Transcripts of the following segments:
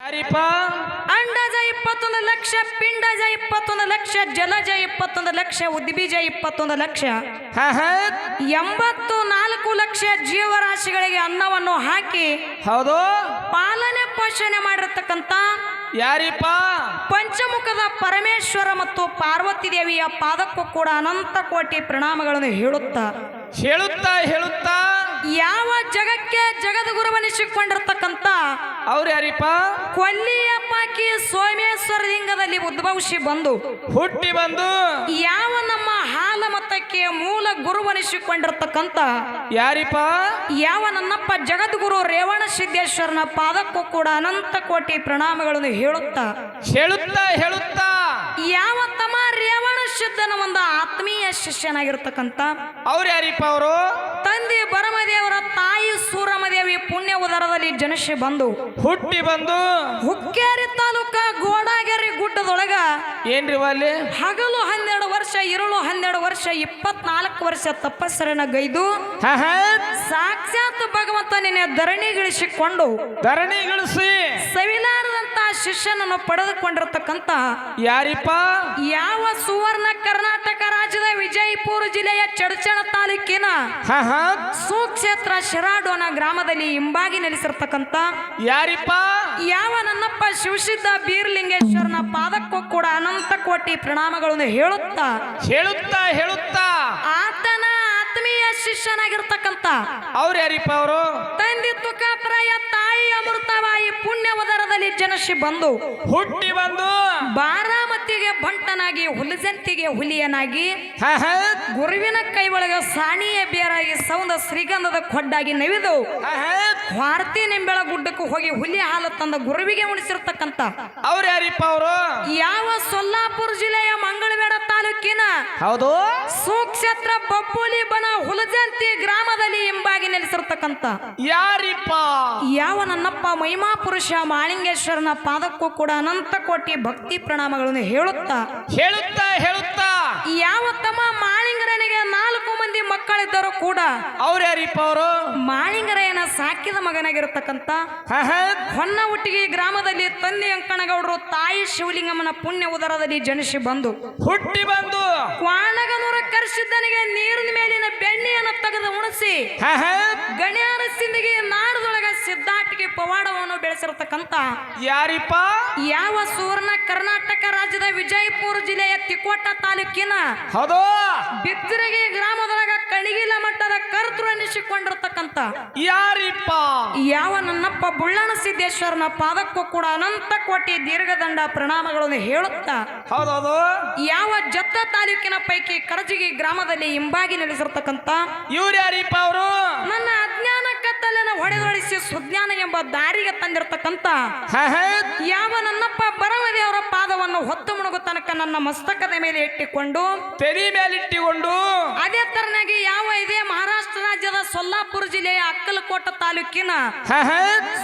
ಯಾರಿಪ್ಪ? ಅಂಡಜ ಇಪ್ಪತ್ತೊಂದು ಲಕ್ಷ ಪಿಂಡಜ ಇಪ್ಪತ್ತೊಂದು ಲಕ್ಷ ಜಲಜ ಇಪ್ಪತ್ತೊಂದು ಲಕ್ಷ ಉದ್ಬೀಜ ಇಪ್ಪತ್ತೊಂದು ಲಕ್ಷ. ಎಂಬತ್ತು ನಾಲ್ಕು ಲಕ್ಷ ಜೀವರಾಶಿಗಳಿಗೆ ಅನ್ನವನ್ನು ಹಾಕಿ ಹೌದು. ಪಾಲನೆ ಪೋಷಣೆ ಮಾಡಿರ್ತಕ್ಕಂಥ ಯಾರಿಪ್ಪ? ಪಂಚಮುಖದ ಪರಮೇಶ್ವರ ಮತ್ತು ಪಾರ್ವತಿ ದೇವಿಯ ಪಾದಕ್ಕೂ ಕೂಡ ಅನಂತ ಕೋಟಿ ಪ್ರಣಾಮಗಳನ್ನು ಹೇಳುತ್ತಾ. ಹೇಳುತ್ತಾ ಹೇಳುತ್ತಾ. ಯಾವ ಜಗಕ್ಕೆ ಜಗದ್ಗುರುವನಿಸಿಕೊಂಡಿರ್ತಕ್ಕಂಥ ಅವ್ರು ಯಾರಿಪ್ಪ? ಕೊಲ್ಲಿಯಪ್ಪಾಕಿ ಸೋಮೇಶ್ವರ ಲಿಂಗದಲ್ಲಿ ಉದ್ಭವಿಸಿ ಬಂದು ಹುಟ್ಟಿ ಬಂದು ಯಾವ ನಮ್ಮ ಹಾಲ ಮತಕ್ಕೆ ಮೂಲ ಗುರುವನಿಸಿಕೊಂಡಿರ್ತಕ್ಕಂಥ ಯಾರಿಪ್ಪ? ಯಾವ ನನ್ನಪ್ಪ ಜಗದ್ಗುರು ರೇವಣ ಸಿದ್ದೇಶ್ವರನ ಪಾದಕ್ಕೂ ಕೂಡ ಅನಂತ ಕೋಟಿ ಪ್ರಣಾಮಗಳನ್ನು ಹೇಳುತ್ತಾ? ಹೇಳುತ್ತಾ ಹೇಳುತ್ತಾ? ಯಾವ ತಮ್ಮ ರೇವಣ ಸಿದ್ಧನ ಒಂದು ಆತ್ಮೀಯ ಶಿಷ್ಯನಾಗಿರ್ತಕ್ಕಂಥ ಅವ್ರು ಯಾರಿಪ್ಪ ಅವರು? ತಂದೆ ಬರಮದೇವರ ತಾಯಿ ಸೂರಮದೇವಿ ಪುಣ್ಯ ಜನಶ್ರೀ ಬಂದು ಹುಟ್ಟಿ ಬಂದು ಹುಕ್ಕೇರಿ ತಾಲೂಕ ಗೋಡಾಗೆರೆ ಗುಡ್ಡದೊಳಗ ಏನ್ರಿ ಅಲ್ಲಿ? ಹಗಲು ಹನ್ನೆರಡು ವರ್ಷ ಇರುಳು ಹನ್ನೆರಡು ವರ್ಷ ಇಪ್ಪತ್ನಾಲ್ಕು ವರ್ಷ ತಪಸ್ಸರನ್ನ ಗೈದು ಹಾ ಭಗವಂತ ನಿನ್ನೆ ಧರಣಿಗಿಳಿಸಿಕೊಂಡು ಧರಣಿಗಳಿಸಿ ಸವಿಲಾರದಂತ ಶಿಷ್ಯನನ್ನು ಪಡೆದುಕೊಂಡಿರತಕ್ಕಂತ ಯಾರಿಪ್ಪ? ಯಾವ ಸುವರ್ಣ ಕರ್ನಾಟಕ ರಾಜ್ಯದ ವಿಜಯಪುರ ಜಿಲ್ಲೆಯ ಚಡಚಣ ತಾಲೂಕಿನ ಸುಕ್ಷೇತ್ರ ಶಿರಾಡೋನ ಗ್ರಾಮದಲ್ಲಿ ಹಿಂಬಾಗಿ ನೆಲೆಸಿರ್ತಕ್ಕಂತ ಯಾರಿಪ್ಪ? ಯಾವ ನನ್ನಪ್ಪ ಶಿವಸಿದ್ಧ ಬೀರ್ಲಿಂಗೇಶ್ವರನ ಪಾದಕ್ಕೂ ಕೂಡ ಅನಂತ ಕೋಟಿ ಪ್ರಣಾಮಗಳನ್ನು ಹೇಳುತ್ತಾ? ಹೇಳುತ್ತಾ ಹೇಳುತ್ತಾ. ಆತನ ಆತ್ಮೀಯ ಶಿಷ್ಯನಾಗಿರ್ತಕ್ಕಂತ ಅವ್ರ ಯಾರಿಪ್ಪ ಅವರು? ತಂದೆ ತುಕಾಪ್ರಾಯ ತಾಯಿ ಅಮೃತವಾಯಿ ಪುಣ್ಯ ಉದರದಲ್ಲಿ ಜನಸಿ ಬಂದು ಹುಟ್ಟಿ ಬಂದು ಬಾರಾಮತಿಗೆ ಬಂಟನಾಗಿ ಹುಲಿಜಂತಿಗೆ ಹುಲಿಯನಾಗಿ ಗುರುವಿನ ಕೈ ಒಳಗ ಸಾಣಿಯ ಬೇರಾಗಿ ಸೌಂದ ಶ್ರೀಗಂಧದ ಕೊಡ್ಡಾಗಿ ನವಿದು ಭಾರತಿ ನಿಂಬೆಳ ಗುಡ್ಡಕ್ಕೂ ಹೋಗಿ ಹುಲಿ ಹಾಲು ತಂದ ಗುರುವಿಗೆ ಉಣಿಸಿರ್ತಕ್ಕಂತ. ಅವ್ರು ಯಾರಿಪ್ಪ ಅವರು? ಯಾವ ಸೊಲ್ಲಾಪುರ ಜಿಲ್ಲೆಯ ಮಂಗಳವೇಡ ತಾಲೂಕಿನ ಹೌದು. ಸುಕ್ಷೇತ್ರ ಬಬ್ಬುಲಿ ಬನ ಹುಲಜಂತಿ ಗ್ರಾಮದಲ್ಲಿ ಹಿಂಬಾಗಿ ನೆಲೆಸಿರ್ತಕ್ಕಂತ. ಯಾರಿಪ್ಪ? ಯಾವ ನನ್ನಪ್ಪ ಮಹಿಮಾ ಪುರುಷ ಮಾಳಿಂಗೇಶ್ವರನ ಪಾದಕ್ಕೂ ಕೂಡ ಅನಂತ ಕೋಟಿ ಭಕ್ತಿ ಪ್ರಣಾಮಗಳನ್ನು ಹೇಳುತ್ತಾ ಹೇಳುತ್ತಾ ಹೇಳುತ್ತಾ. ಯಾವ ತಮ್ಮ ಮಾಳಿಂಗರನಿಗೆ ನಾಲ್ಕು ಮಂದಿ ಮಕ್ಕಳಿದ್ದರೂ ಕೂಡ ಅವ್ರ್ಯಾರಿಪ್ಪ ಅವರು? ಮಾಳಿಂಗರಯ್ಯನ ಸಾಕಿದ ಮಗನಾಗಿರತಕ್ಕಂತ ಹೊನ್ನ ಹುಟ್ಟಿಗೆ ಗ್ರಾಮದಲ್ಲಿ ತಂದೆ ಅಂಕಣಗೌಡರು ತಾಯಿ ಶಿವಲಿಂಗಮ್ಮನ ಪುಣ್ಯ ಉದರದಲ್ಲಿ ಜನಿಸಿ ಬಂದು ಹುಟ್ಟಿ ಬಂದು. ಕ್ವಾಣಗನೂರ ಕರ್ಸಿದ್ದನಿಗೆ ನೀರಿನ ಮೇಲಿನ ಬೆಣ್ಣೆಯನ್ನು ತೆಗೆದು ಉಣಿಸಿ ಗಣ್ಯಾರ ಸಿಂದಿಗೆ ನಾಡದೊಳಗ ಸಿದ್ಧಾಟಿಗೆ ಪವಾಡವನ್ನು ಬೆಳೆಸಿರತಕ್ಕಂತ ಯಾರಿಪ್ಪ? ಯಾವ ಸುವರ್ಣ ಕರ್ನಾಟಕ ರಾಜ್ಯದ ವಿಜಯಪುರ ಜಿಲ್ಲೆಯ ತಿಕೋಟ ತಾಲೂಕಿನ ಹೌದು. ಬಿತ್ತರಗಿ ಗ್ರಾಮದೊಳಗ ಕಣಿಗಿಲ ಮಟ್ಟದ ಕರ್ತೃ ಎನಿಸಿಕೊಂಡಿರ್ತಕ್ಕಂಥ ಯಾರಿಪ್ಪ? ಯಾವ ನನ್ನಪ್ಪ ಬುಳ್ಳಣ ಸಿದ್ದೇಶ್ವರನ ಪಾದಕ್ಕೂ ಕೂಡ ಅನಂತ ಕೋಟಿ ದೀರ್ಘದಂಡ ಪ್ರಣಾಮಗಳನ್ನು ಹೇಳುತ್ತಾ ಹೌದೌದು ಯಾವ ಜತ್ತ ತಾಲೂಕಿನ ಪೈಕಿ ಕರಜಗಿ ಗ್ರಾಮದಲ್ಲಿ ಹಿಂಬಾಗಿ ನೆಲೆಸಿರ್ತಕ್ಕಂಥ ಇವ್ರು ಯಾರಿಪ್ಪ ಅವರು? ನನ್ನ ಅಜ್ಞಾನ ಹೊಡೆದೊಡಿಸಿ ಹೊಡೆದೊಳಿಸಿ ಸುಜ್ಞಾನ ಎಂಬ ದಾರಿಗೆ ತಂದಿರತಕ್ಕಂತ ಯಾವ ನನ್ನಪ್ಪ ಬರವದೇವರ ಪಾದವನ್ನು ಹೊತ್ತು ಮುಣುಗು ತನಕ ನನ್ನ ಮಸ್ತಕದ ಮೇಲೆ ಇಟ್ಟಿಕೊಂಡು ತೆರಿ ಮೇಲೆ ಇಟ್ಟಿಕೊಂಡು ಅದೇ ತರನಾಗಿ ಯಾವ ಇದೇ ಮಹಾರಾಷ್ಟ್ರ ರಾಜ್ಯದ ಸೊಲ್ಲಾಪುರ ಜಿಲ್ಲೆಯ ಅಕ್ಕಲಕೋಟ ತಾಲೂಕಿನ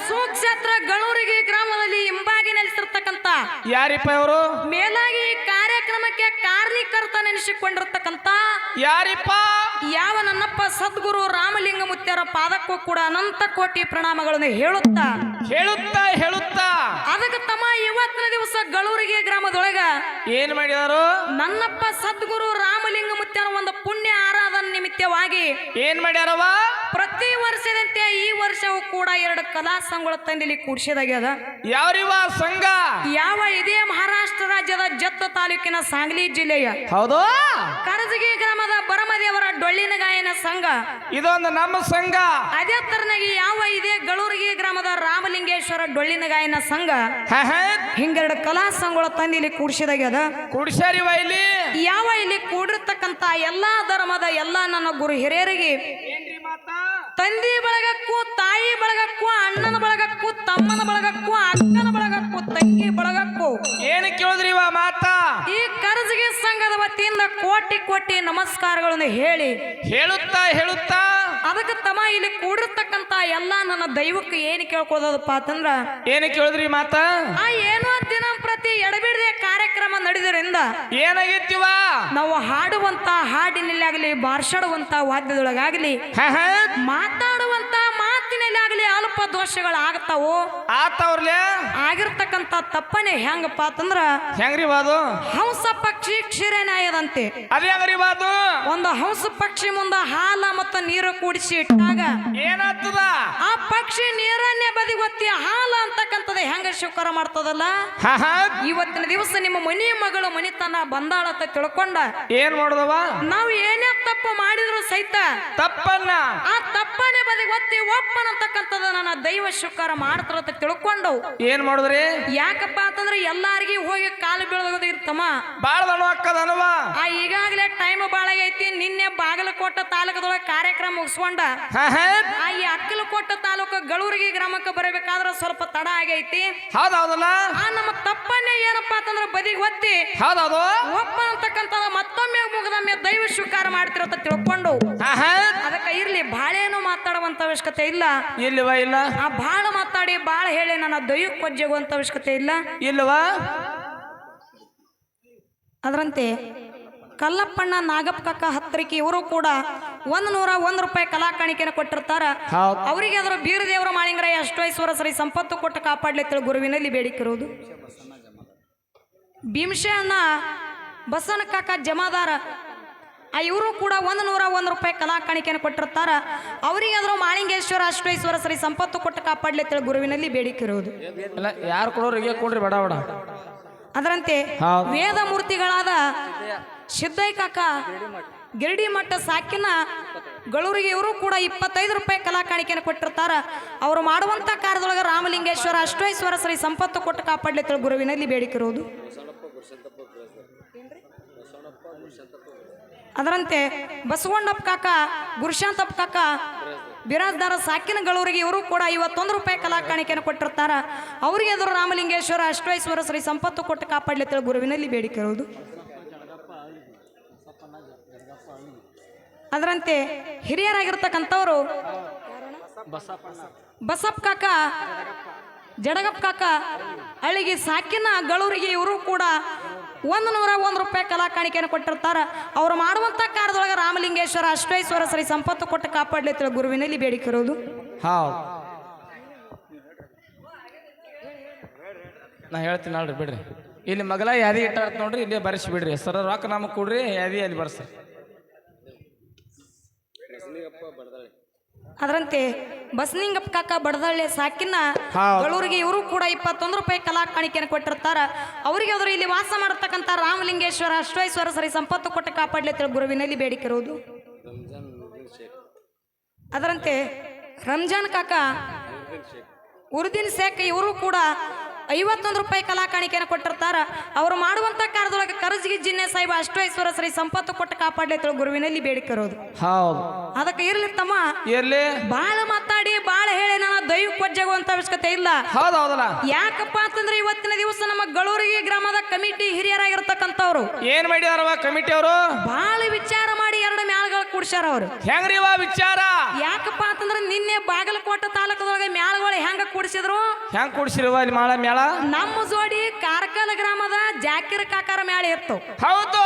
ಸುಕ್ಷೇತ್ರ ಗಳೂರಿಗೆ ಗ್ರಾಮದಲ್ಲಿ ಹಿಂಬಾಗಿ ನೆಲೆಸಿರ್ತಕ್ಕಂತ ಯಾರಿಪ್ಪ ಅವರು ಮೇಲಾಗಿ ಈ ಕಾರ್ಯಕ್ರಮಕ್ಕೆ ಕಾರಣೀಕರ್ತ ನೆನೆಸಿಕೊಂಡಿರ್ತಕ್ಕಂಥ ಯಾರಿಪ್ಪ? ಯಾವ ನನ್ನಪ್ಪ ಸದ್ಗುರು ರಾಮಲಿಂಗ ಮುತ್ಯರ ಪಾದಕ್ಕೂ ಕೂಡ ಅನಂತ ಕೋಟಿ ಪ್ರಣಾಮಗಳನ್ನು ಹೇಳುತ್ತಾ? ಹೇಳುತ್ತಾ ಹೇಳುತ್ತಾ. ಅದಕ್ಕೆ ತಮ್ಮ ಇವತ್ತಿನ ದಿವಸ ಗಳೂರಿಗೆ ಗ್ರಾಮದೊಳಗ ಏನ್ ಮಾಡಿದಾರು? ನನ್ನಪ್ಪ ಸದ್ಗುರು ರಾಮಲಿಂಗ ಮುತ್ಯನ ಒಂದು ಪುಣ್ಯ ಆರಾಧನೆ ನಿಮಿತ್ತವಾಗಿ ಏನ್ ಮಾಡ್ಯಾರವ ಪ್ರತಿ ವರ್ಷದಂತೆ ಈ ವರ್ಷವೂ ಕೂಡ ಎರಡು ಕಲಾ ಸಂಘಗಳ ತಂದಿಲಿ ಕೂಡಿಸಿದಾಗ್ಯದ. ಯಾವ್ರಿವ ಸಂಘ? ಯಾವ ಇದೇ ಮಹಾರಾಷ್ಟ್ರ ರಾಜ್ಯದ ಜತ್ತ ತಾಲೂಕಿನ ಸಾಂಗ್ಲಿ ಜಿಲ್ಲೆಯ ಹೌದು. ಕರಜಗಿ ಗ್ರಾಮದ ಬರಮದೇವರ ಡೊಳ್ಳಿನ ಗಾಯನ ಸಂಘ. ಇದೊಂದು ನಮ್ಮ ಸಂಘ. ಅದೇ ತರನಾಗಿ ಯಾವ ಇದೇ ಗಳೂರಿಗೆ ಗ್ರಾಮದ ರಾಮಲಿಂಗೇಶ್ವರ ಡೊಳ್ಳಿನ ಗಾಯನ ಸಂಘ ಹಿಂಗೆರಡು ಕಲಾ ಸಂಘಗಳ ತಂದಿಲಿ ಕೂಡಿಸಿದಾಗ್ಯದ ಕುಡಿಸ್ಯಾರಿವ ಇಲ್ಲಿ? ಯಾವ ಇಲ್ಲಿ ಕೂಡಿರ್ತಕ್ಕಂತ ಎಲ್ಲಾ ಧರ್ಮದ ಎಲ್ಲಾ ನನ್ನ ಗುರು ಹಿರಿಯರಿಗೆ ತಂದಿ ತಂದೆ ಬಳಗಕ್ಕೂ ತಾಯಿ ಬಳಗಕ್ಕೂ ಅಣ್ಣನ ಬಳಗಕ್ಕೂ ತಮ್ಮನ ಬಳಗಕ್ಕೂ ಅಕ್ಕನ ಬಳಗಕ್ಕೂ ತಂಗಿ ಬಳಗಕ್ಕೂ. ಕೇಳಿದ್ರಿ ಕೇಳಿದ್ರಿವ ಮಾತಾ? ಸಂಘದ ಕೋಟಿ ಕೋಟಿ ನಮಸ್ಕಾರಗಳನ್ನು ಹೇಳಿ ಹೇಳುತ್ತಾ ಹೇಳುತ್ತಾ ಅದಕ್ಕೆ ತಮ್ಮ ಇಲ್ಲಿ ಕೂಡಿರ್ತಕ್ಕಂತ ಎಲ್ಲಾ ನನ್ನ ದೈವಕ್ಕೆ ಏನು ಕೇಳ್ಕೋದಪ್ಪ ಅಂತಂದ್ರ ಏನು ಕೇಳಿದ್ರಿ ಮಾತಾ? ಆ ಏನೋ ದಿನ ಪ್ರತಿ ಎಡಬಿಡದೆ ಕಾರ್ಯಕ್ರಮ ನಡೆದ್ರಿಂದ ಏನಾಗಿತ್ತಿವ ನಾವು ಹಾಡುವಂತ ಹಾಡಿನಲ್ಲಾಗ್ಲಿ ಬಾರ್ಸಾಡುವಂತ ವಾದ್ಯದೊಳಗಾಗ್ಲಿ ಹಾ ಅಲ್ಪ ದೋಷಗಳು ಆಗ್ತಾವು ಆತವ್ರಲೆ ಆಗಿರ್ತಕ್ಕಂಥ ತಪ್ಪನೆ ಹೆಂಗಪ್ಪ ಅಂತಂದ್ರ ಹೆಂಗ್ರಿ ಬಾದು? ಹಂಸ ಪಕ್ಷಿ ಕ್ಷೀರನ್ಯಾಯದಂತೆ ಅದೇ ಹೆಂಗ್ರಿ ಬಾದು? ಒಂದು ಹಂಸ ಪಕ್ಷಿ ಮುಂದ ಹಾಲ ಮತ್ತು ನೀರು ಕೂಡಿಸಿ ಇಟ್ಟಾಗ ಏನಾಗ್ತದ? ಆ ಪಕ್ಷಿ ನೀರನ್ನೇ ಬದಿಗೊತ್ತಿ ಹಾಲ ಅಂತಕ್ಕಂಥದ್ದು ಹೆಂಗ ಸ್ವೀಕಾರ ಮಾಡ್ತದಲ್ಲ? ಇವತ್ತಿನ ದಿವಸ ನಿಮ್ಮ ಮನಿ ಮಗಳು ಮನಿತನ ಬಂದಾಳತ್ತ ತಿಳ್ಕೊಂಡ ಏನ್ ಮಾಡುದವ? ನಾವು ಏನೇ ತಪ್ಪು ಮಾಡಿದ್ರು ಸಹಿತ ತಪ್ಪನ್ನ. ಆ ತಪ್ಪನೆ ಬದಿಗೊತ್ತಿ ಒಪ್ಪನ ಅಂತಕ್ಕಂಥದ್ದು ನನ್ನ ದೈವ ಸ್ವೀಕಾರ ಮಾಡ್ತಾರಂತ ತಿಳ್ಕೊಂಡು ಏನ್ ಮಾಡಿದ್ರಿ? ಯಾಕಪ್ಪ ಅಂತಂದ್ರೆ ಎಲ್ಲಾರ್ಗಿ ಹೋಗಿ ಕಾಲು ಬೀಳೋದಿರ್ತಮ್ಮ ಬಾಳ ದಣ ಅಕ್ಕದನವ ಆ ಈಗಾಗಲೇ ಟೈಮ್ ಬಾಳಾಗೈತಿ ನಿನ್ನೆ ಬಾಗಲಕೋಟ ತಾಲೂಕದೊಳಗೆ ಕಾರ್ಯಕ್ರಮ ಮುಗಿಸ್ಕೊಂಡ. ಆ ಈ ಅಕ್ಕಲಕೋಟ ತಾಲೂಕು ಗಳೂರಿಗೆ ಗ್ರಾಮಕ್ಕೆ ಬರಬೇಕಾದ್ರೆ ಸ್ವಲ್ಪ ತಡ ಆಗೈತಿ. ಹೌದಲ್ಲ ಆ ನಮ್ಮ ತಪ್ಪನ್ನೇ ಏನಪ್ಪಾ ಅಂತಂದ್ರೆ ಬದಿಗೆ ಒತ್ತಿ. ಹೌದೌದು? ಒಪ್ಪ ಅಂತಕ್ಕಂಥ ಮತ್ತೊಮ್ಮೆ ಮುಗದೊಮ್ಮೆ ದೈವ ಸ್ವೀಕಾರ ಮಾಡ್ತಿರತ್ತ ತಿಳ್ಕೊಂಡು. ಹಾ ಹಾ ಅದಕ್ಕೆ ಇರ್ಲಿ ಬಾಳೇನು ಮಾತಾಡುವಂತ ಅವಶ್ಯಕತೆ ಇಲ್ಲ. ಇಲ್ಲವ ಇಲ್ಲ? ಆ ಬಾಳ ಮಾತಾಡಿ ಬಾಳ ಹೇಳಿ ನನ್ನ ದೈವಕ್ಕೆ ಕೊಜ್ಜಗುವಂತ ಅವಶ್ಯಕತೆ ಇಲ್ಲ. ಇಲ್ಲವ? ಅದರಂತೆ ಕಲ್ಲಪ್ಪಣ್ಣ ನಾಗಪ್ಪ ಕಕ್ಕ ಹತ್ತರಿಕೆ ಇವರು ಕೂಡ ಒಂದು ನೂರ ಒಂದು ರೂಪಾಯಿ ಕಲಾ ಕಾಣಿಕೆಯನ್ನು ಕೊಟ್ಟಿರ್ತಾರ. ಹೌದು. ಅವರಿಗೆ ಅದರ ಬೀರದೇವರ ಮಾಳಿಂಗರಾಯ ಅಷ್ಟೈಶ್ವರ ಸರಿ ಸಂಪತ್ತು ಕೊಟ್ಟು ಕಾಪಾಡ್ಲಿತ್ತಳು ಗುರುವಿನಲ್ಲಿ ಬೇಡಿಕಿರುವುದು ಭೀಮಶೆ ಅಣ್ಣ ಬಸವನ ಕಾಕ ಜಮಾದಾರ ಆ ಇವರು ಕೂಡ ಒಂದು ನೂರ ಒಂದು ರೂಪಾಯಿ ಕಲಾ ಕಾಣಿಕೆಯನ್ನು ಕೊಟ್ಟಿರ್ತಾರ. ಅವರಿಗೆ ಅದರ ಮಾಳಿಂಗೇಶ್ವರ ಅಷ್ಟೈಶ್ವರ ಸರಿ ಸಂಪತ್ತು ಕೊಟ್ಟು ಕಾಪಾಡ್ಲಿತ್ತಳು ಗುರುವಿನಲ್ಲಿ ಬೇಡಿಕಿರುವುದು ಇಲ್ಲ ಯಾರು ಕೊಡೋರಿಗೆ ಕೊಡ್ರಿ ಬಡ ಬಡ. ಅದರಂತೆ ವೇದ ಮೂರ್ತಿಗಳಾದ ಸಿದ್ದೈ ಕಾಕ ಗಿರಡಿ ಮಠ ಸಾಕಿನ ಗಳೂರಿಗೆ ಇವರು ಕೂಡ ಇಪ್ಪತ್ತೈದು ರೂಪಾಯಿ ಕಲಾ ಕಾಣಿಕೆಯನ್ನು ಕೊಟ್ಟಿರ್ತಾರ. ಅವರು ಮಾಡುವಂತ ಕಾರ್ಯದೊಳಗೆ ರಾಮಲಿಂಗೇಶ್ವರ ಅಷ್ಟೈಶ್ವರ ಶ್ರೀ ಸಂಪತ್ತು ಕೊಟ್ಟು ಕಾಪಾಡ್ಲಿತ್ತೇಳಿ ಗುರುವಿನಲ್ಲಿ ಬೇಡಿಕಿರುವುದು ಅದರಂತೆ ಬಸವಣ್ಣಪ್ಪ ಕಾಕ, ಗುರುಶಾಂತಪ್ಪ ಕಾಕ, ಬಿರಾಜ್ದಾರ ಸಾಕಿನ ಗಳೂರಿಗೆ ಇವರು ಕೂಡ ಐವತ್ತೊಂದು ರೂಪಾಯಿ ಕಲಾ ಕಾಣಿಕೆಯನ್ನು ಕೊಟ್ಟಿರ್ತಾರ. ಅವರಿಗೆ ಎದುರು ರಾಮಲಿಂಗೇಶ್ವರ ಅಷ್ಟೈಶ್ವರ ಶ್ರೀ ಸಂಪತ್ತು ಕೊಟ್ಟು ಕಾಪಾಡ್ಲಿತ್ತೇಳಿ ಗುರುವಿನಲ್ಲಿ ಬೇಡಿಕಿರುವುದು ಅದರಂತೆ ಹಿರಿಯರಾಗಿರ್ತಕ್ಕಂಥವ್ರು ಬಸಪ್ಪ ಕಾಕ, ಜಡಗಪ್ಪ ಕಾಕ, ಅಳಿಗೆ ಸಾಕಿನ ಗಳೂರಿಗೆ ಇವರು ಕೂಡ ಒಂದು ನೂರ ಒಂದು ರೂಪಾಯಿ ಕಲಾ ಕಾಣಿಕೆಯನ್ನು ಕೊಟ್ಟಿರ್ತಾರ. ಅವ್ರು ಮಾಡುವಂಥ ಕಾರ್ಯದೊಳಗೆ ರಾಮಲಿಂಗೇಶ್ವರ ಅಷ್ಟೈಶ್ವರ ಸರಿ ಸಂಪತ್ತು ಕೊಟ್ಟು ಕಾಪಾಡ್ಲಿತ್ತೇಳಿ ಗುರುವಿನಲ್ಲಿ ಬೇಡಿಕಿರೋದು ಹೌದು ನಾ ಹೇಳ್ತೀನಿ ನೋಡ್ರಿ ಬಿಡ್ರಿ. ಇಲ್ಲಿ ಮಗಲ ಯಾದಿ ಇಟ್ಟ ನೋಡ್ರಿ, ಇಲ್ಲಿ ಬರ್ಸಿ ಬಿಡ್ರಿ. ಸರ, ರೊಕ್ಕ ನಮಗೆ ಕೊಡ್ರಿ, ಯಾದಿ ಅಲ್ಲಿ ಬರ್ಸ. ಅದರಂತೆ ಬಸ್ನಿಂಗಪ್ಪ ಕಾಕ ಬಡದಳ್ಳಿ ಸಾಕಿನ. ಗಳೂರಿಗೆ ಇವರು ಕೂಡ ಇಪ್ಪತ್ತೊಂದು ರೂಪಾಯಿ ಕಲಾ ಕಾಣಿಕೆಯನ್ನು ಕೊಟ್ಟಿರ್ತಾರ. ಅವರಿಗೆ ಅವರು ಇಲ್ಲಿ ವಾಸ ಮಾಡತಕ್ಕಂಥ ರಾಮಲಿಂಗೇಶ್ವರ ಅಷ್ಟೈಶ್ವರ ಸರಿ ಸಂಪತ್ತು ಕೊಟ್ಟು ಕಾಪಾಡ್ಲಿತ್ತೇಳಿ ಗುರುವಿನಲ್ಲಿ ಬೇಡಿಕೆ ಇರುವುದು ಅದರಂತೆ ರಂಜಾನ್ ಕಾಕ ಉರ್ದಿನ್ ಶೇಖ್ ಇವರು ಕೂಡ ಐವತ್ತೊಂದು ರೂಪಾಯಿ ಕಲಾ ಕಾಣಿಕೆಯನ್ನು ಕೊಟ್ಟಿರ್ತಾರ. ಅವರು ಮಾಡುವಂತ ಕಾರ್ಯದೊಳಗೆ ಕರಜ್ಗಿ ಜಿನ್ನೆ ಸಾಹಿಬ ಅಷ್ಟೈಶ್ವರ ಸರಿ ಸಂಪತ್ತು ಕೊಟ್ಟು ಕಾಪಾಡ್ಲಿತ್ತೇಳಿ ಗುರುವಿನಲ್ಲಿ ಬೇಡಿಕಿರೋದು ಹೌದು. ಅದಕ್ಕೆ ಇರ್ಲಿ ತಮ್ಮ. ಇರ್ಲಿ. ಬಾಳ ಮಾತಾಡಿ ಬಾಳ ಹೇಳಿ ನನ್ನ ದೈವ ಕೊಜ್ಜಗುವಂತ ಅವಶ್ಯಕತೆ ಇಲ್ಲ. ಹೌದು ಹೌದಲ್ಲ. ಯಾಕಪ್ಪ ಅಂತಂದ್ರೆ ಇವತ್ತಿನ ದಿವಸ ನಮ್ಮ ಗಳೂರಿಗೆ ಗ್ರಾಮದ ಕಮಿಟಿ ಹಿರಿಯರಾಗಿರ್ತಕ್ಕಂಥವ್ರು. ಏನ್ ಮಾಡಿದಾರವ ಕಮಿಟಿ ಅವರು? ಬಾಳ ವಿಚಾರ ಮ್ಯಾಳ್ಗಳು ಅವರು. ಹೆಂಗ್ರಿವ ವಿಚಾರ? ಯಾಕಪ್ಪ ಅಂತಂದ್ರೆ ನಿನ್ನೆ ಬಾಗಲಕೋಟೆ ತಾಲೂಕದೊಳಗೆ ಮ್ಯಾಳಗಳು ಹೆಂಗ ಕೂಡಿಸಿದ್ರು? ಹೆಂಗ್ ಕುಡ್ಸಿರಿವ ಇಲ್ಲಿ ಮಾಳ ಮೇಳ ನಮ್ಮ ಜೋಡಿ ಕಾರ್ಕಲ ಗ್ರಾಮದ ಜಾಕಿರ ಕಾಕಾರ ಮೇಳ ಇತ್ತು. ಹೌದು.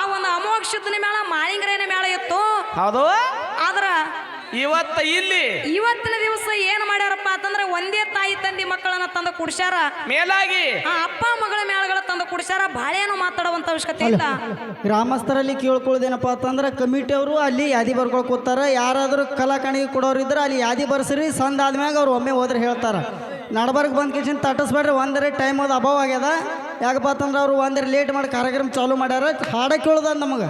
ಆ ಒಂದು ಅಮೋಘ ಶುದ್ಧನ ಮೇಳ ಮಾಳಿಂಗರೇನ ಮೇಳ ಇತ್ತು. ಹೌದು. ಆದ್ರ ಇವತ್ತ ಇಲ್ಲಿ? ಇವತ್ತಿನ ದಿವಸ ಏನ್ ಮಾಡ್ಯಾರಪ್ಪ ಅಂತಂದ್ರೆ ಒಂದೇ ತಾಯಿ ತಂದಿ ಮಕ್ಕಳನ್ನ ತಂದು ಕುಡ್ಸ್ಯಾರ. ಮೇಲಾಗಿ? ಆ ಅಪ್ಪ ಮಗಳ ಮೇಳಗಳ ತಂದು ಕುಡ್ಸ್ಯಾರ ಬಾಳೇನು ಮಾತಾಡುವಂತ ಅವಶ್ಯಕತೆ ಇಲ್ಲ. ಗ್ರಾಮಸ್ಥರಲ್ಲಿ ಕೇಳ್ಕೊಳ್ಳೋದೇನಪ್ಪ ಅಂತಂದ್ರೆ ಕಮಿಟಿ ಅವರು ಅಲ್ಲಿ ಯಾದಿ ಬರ್ಕೊಳಕ್ ಕೂತಾರ. ಯಾರಾದರೂ ಕಲಾ ಕಾಣಿಗೆ ಕೊಡೋರು ಇದ್ರೆ ಅಲ್ಲಿ ಯಾದಿ ಬರ್ಸ್ರಿ ಸಂದ ಆದ್ಮ್ಯಾಗ ಅವ್ರು ಒಮ್ಮೆ ಹೋದ್ರೆ ಹೇಳ್ತಾರೆ. ನಡಬರ್ಗ್ ಬಂದ್ ಕಿಶನ್ ತಟಸ್ಬೇಡ್ರಿ ಒಂದರೆ ಟೈಮ್ ಅದು ಅಭಾವ ಆಗ್ಯದ. ಯಾಕಪ್ಪ ಅಂತಂದ್ರೆ ಅವರು ಒಂದರೆ ಲೇಟ್ ಮಾಡಿ ಕಾರ್ಯಕ್ರಮ ಚಾಲೂ ಮಾಡ್ಯಾರ. ಹಾಡ ಕೇಳ್ದ ನಮಗೆ.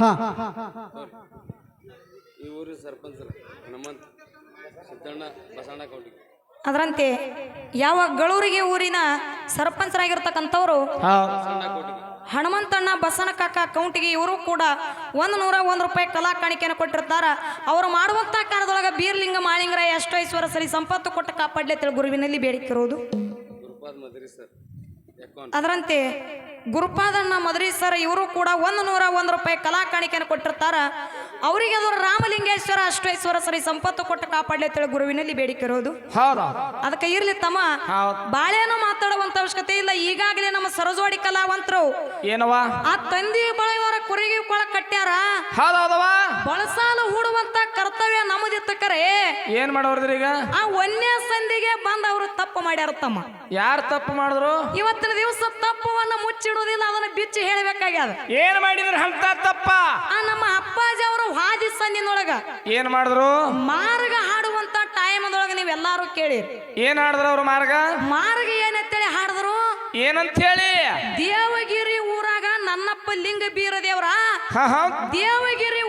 ಹಾಂ. ಈ ಊರಿನ ಸರ್ಪಂಚರು ಹನುಮಂತ್ ಸಿದ್ದಣ್ಣ ಬಸಣ್ಣ ಕೌಟಿಗೆ ಅದರಂತೆ ಯಾವ ಗಳೂರಿಗೆ ಊರಿನ ಸರ್ಪಂಚರಾಗಿರ್ತಕ್ಕಂಥವ್ರು ಹನುಮಂತಣ್ಣ ಬಸನ ಕಾಕ ಅಕೌಂಟಿಗೆ ಇವರು ಕೂಡ ಒಂದು ನೂರ ಒಂದು ರೂಪಾಯಿ ಕಲಾ ಕಾಣಿಕೆಯನ್ನು ಕೊಟ್ಟಿರ್ತಾರ. ಅವರು ಮಾಡುವಂತ ಕಾಲದೊಳಗೆ ಬೀರ್ಲಿಂಗ ಮಾಳಿಂಗರ ಅಷ್ಟೈಶ್ವರ ಸರಿ ಸಂಪತ್ತು ಕೊಟ್ಟು ತಿಳಿ ಗುರುವಿನಲ್ಲಿ ಬೇಡಿಕಿರುವುದು ಅದರಂತೆ ಗುರುಪಾದಣ್ಣ ಮದರಿ ಸರ್ ಇವರು ಕೂಡ ಒಂದು ನೂರ ಒಂದು ರೂಪಾಯಿ ಕಲಾ ಕಾಣಿಕೆಯನ್ನು ಕೊಟ್ಟಿರ್ತಾರ. ಅವರಿಗೆ ಅದು ರಾಮಲಿಂಗೇಶ್ವರ ಅಷ್ಟೇಶ್ವರ ಸರಿ ಸಂಪತ್ತು ಕೊಟ್ಟು ಕಾಪಾಡ್ಲಿ ಗುರುವಿನಲ್ಲಿ ಬೇಡಿಕೆ ಇರೋದು. ಅದಕ್ಕೆ ಇರ್ಲಿ ತಮ್ಮ. ಹೌದು. ಬಾಳೇನು ಮಾತಾಡುವಂತ ಅವಶ್ಯಕತೆ ಇಲ್ಲ. ಈಗಾಗಲೇ ನಮ್ಮ ಸರಜೋಡಿ ಕಲಾವಂತರು ಏನವಾ ಆ ತಂದಿ ಬಳೆಯವರ ಕುರಿಗೆ ಕೊಳ ಕಟ್ಟ್ಯಾರ? ಹೌದೌದವ? ಬಳಸಾಲು ಹೂಡುವಂತ ಕರ್ತವ್ಯ ನಮ್ಮದಿತ್ತ ಕರೆ ಏನ್ ಮಾಡೋರ್ದ್ರಿ ಈಗ? ಆ ಒಂದೇ ಸಂಧಿಗೆ ಬಂದ ಅವರು ತಪ್ಪು ಮಾಡ್ಯಾರ ತಮ್ಮ. ಯಾರು ತಪ್ಪು ಮಾಡಿದ್ರು? ಇವತ್ತಿನ ದಿವಸ ತಪ್ಪವನ್ನ ಮುಚ್ಚಿಡುವುದಿಲ್ಲ ಅದನ್ನ ಬಿಚ್ಚಿ ಹೇಳಬೇಕಾಗ್ಯದ. ಏನ್ ಮಾಡಿದ್ರು ಅಂತ ತಪ್ಪ? ಆ ನಮ್ಮ ಅಪ್ಪಾಜಿ ಅವರು ಹಾದಿ ಸಂದಿನೊಳಗ. ಏನ್ ಮಾಡಿದ್ರು? ಮಾರ್ಗ ಹಾಡುವಂತ ಟೈಮದೊಳಗ ನೀವೆಲ್ಲಾರು ಕೇಳಿರಿ. ಏನ್ ಹಾಡಿದ್ರು ಅವ್ರ ಮಾರ್ಗ? ಮಾರ್ಗ ಏನಂತೇಳಿ ಹಾಡಿದ್ರು? ಏನಂತ ಹೇಳಿ ದೇವಗಿರಿ ನನ್ನಪ್ಪ ಲಿಂಗ ಬೀರ ದೇವ್ರ ದೇವಗಿರಿ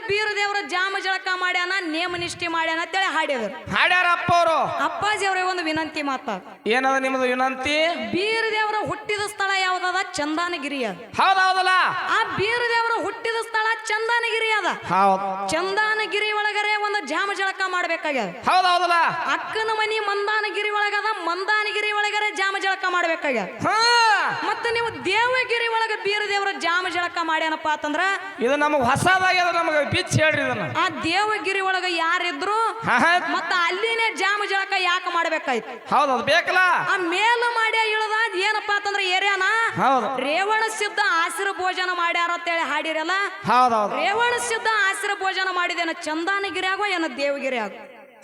ಊರೊಳಗ ಬೀರ ದೇವ್ರ ಜಾಮ ಜಳಕ ಮಾಡ್ಯಾನ ನೇಮ ನಿಷ್ಠೆ ಮಾಡ್ಯಾನ ಅಂತೇಳಿ ಹಾಡ್ಯಾರ ಹಾಡ್ಯಾರ ಅಪ್ಪ ಅವರು ಅಪ್ಪಾಜಿ ಅವ್ರಿಗೆ ಒಂದು ವಿನಂತಿ ಮಾತ. ಏನದ ನಿಮ್ದು ವಿನಂತಿ? ಬೀರದೇವ್ರ ಹುಟ್ಟಿದ ಸ್ಥಳ ಯಾವ್ದದ? ಚಂದಾನಗಿರಿ ಅದ. ಹೌದೌದಲ್ಲ? ಆ ಬೀರದೇವ್ರ ಹುಟ್ಟಿದ ಸ್ಥಳ ಚಂದಾನಗಿರಿ ಅದ. ಹೌದ್. ಚಂದಾನಗಿರಿ ಒಳಗರೆ ಒಂದು ಜಾಮ ಜಳಕ ಮಾಡ್ಬೇಕಾಗ್ಯದ. ಹೌದೌದಲ್ಲ? ಅಕ್ಕನ ಮನಿ ಮಂದಾನಗಿರಿ ಒಳಗದ ಮಂದಾನಗಿರಿ ಒಳಗರೆ ಜಾಮ ಜಳಕ ಮಾಡ್ಬೇಕಾಗ್ಯದ. ಮತ್ತೆ ನೀವು ದೇವಗಿರಿ ಒಳಗ ಬೀರದೇವ್ರ ಜಾಮ ಜಳಕ ಮಾಡ್ಯಾನಪ್ಪ ಅಂತಂದ್ರ ಇದು ನಮಗ್ ಹೊಸದಾಗ್ಯದ ನಮಗ ಬಿಚ್ ಹೇಳ್ರಿ ಇದನ್ನ. ಆ ದೇವಗಿರಿ ಒಳಗ ಯಾರಿದ್ರು ಮತ್ತ ಅಲ್ಲಿನೇ ಜಾಮ ಜಳಕ ಯಾಕೆ ಮಾಡ್ಬೇಕಾಯ್ತು? ಹೌದೌದು ಬೇಕಲ್ಲ. ಆ ಮೇಲು ಮಾಡಿ ಇಳದ ಏನಪ್ಪಾ ಅಂತಂದ್ರ ಏರಿಯಾನ? ಹೌದು. ರೇವಣ ಸಿದ್ಧ ಆಸಿರ ಭೋಜನ ಮಾಡ್ಯಾರ ಅಂತೇಳಿ ಹಾಡಿರಲ್ಲ? ಹೌದೌದು ರೇವಣ ಸಿದ್ಧ ಆಸಿರ ಭೋಜನ ಮಾಡಿದೇನ ಚಂದಾನಗಿರಿಯಾಗೋ ಏನ ದೇವಗಿರಿಯಾಗ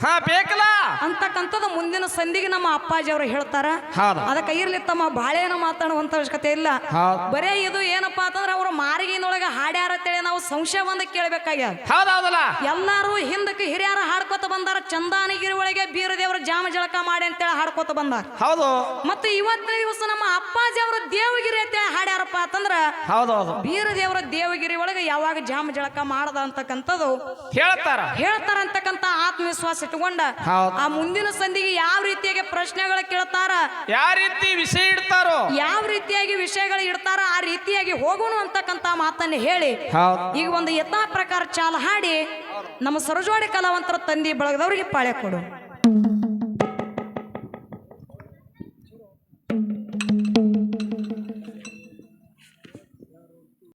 ಹಾ ಬೇಕಲ್ಲ. ಅಂತಕ್ಕಂಥದ್ದು ಮುಂದಿನ ಸಂಧಿಗೆ ನಮ್ಮ ಅಪ್ಪಾಜಿ ಅವರು ಹೇಳ್ತಾರ. ಹೌದು. ಅದಕ್ಕೆ ಇರ್ಲಿ ತಮ್ಮ ಬಾಳೆನ ಮಾತಾಡುವಂತ ಅವಶ್ಯಕತೆ ಇಲ್ಲ. ಹೌದು. ಬರೇ ಇದು ಏನಪ್ಪಾ ಅಂತಂದ್ರೆ ಅವರು ಮಾರಿ ನಾವು ಸಂಶಯ ಒಂದ ಕೇಳ್ಬೇಕಾಗ್ಯದ. ಹೌದೌದಲ್ಲ? ಎಲ್ಲಾರು ಹಿಂದಕ್ಕೆ ಹಿರಿಯರ ಹಾಡ್ಕೊತ ಬಂದಾರ ಚಂದಾನಗಿರಿ ಒಳಗೆ ಬೀರ ದೇವರ ಜಾಮ ಜಳಕ ಮಾಡಿ ಅಂತೇಳಿ ಹಾಡ್ಕೊತ ಬಂದಾರ. ಹೌದು. ಮತ್ತೆ ಇವತ್ತಿನ ದಿವಸ ನಮ್ಮ ಅಪ್ಪಾಜಿ ಅವರು ದೇವಗಿರಿ ಅಂತೇಳಿ ಹಾಡ್ಯಾರಪ್ಪ ಅಂತಂದ್ರ ಹೌದೌದು. ಬೀರ ದೇವರ ದೇವಗಿರಿ ಒಳಗೆ ಯಾವಾಗ ಜಾಮ ಜಳಕ ಮಾಡದ ಅಂತಕ್ಕಂಥದ್ದು ಹೇಳ್ತಾರ. ಹೇಳ್ತಾರ ಅಂತಕ್ಕಂತ ಆತ್ಮವಿಶ್ವಾಸ ಇಟ್ಕೊಂಡ. ಆ ಮುಂದಿನ ಸಂಧಿಗೆ ಯಾವ ರೀತಿಯಾಗಿ ಪ್ರಶ್ನೆಗಳು ಕೇಳ್ತಾರ? ಯಾವ ರೀತಿ ವಿಷಯ ಇಡ್ತಾರೋ? ಯಾವ ರೀತಿಯಾಗಿ ವಿಷಯಗಳು ಇಡ್ತಾರ? ಆ ರೀತಿಯಾಗಿ ಹೋಗೋಣ ಅಂತಕ್ಕಂತ ಮಾತನ್ನ ಹೇಳಿ. ಹೌದು. ಈಗ ಒಂದು ಯಥಾ ಪ್ರಕಾರ ಚಾಲ ಹಾಡಿ ನಮ್ಮ ಸರಜೋಡಿ ಕಲಾವಂತರ ತಂದಿ ಬಳಗದವ್ರಿಗೆ ಪಾಳೆ ಕೊಡು.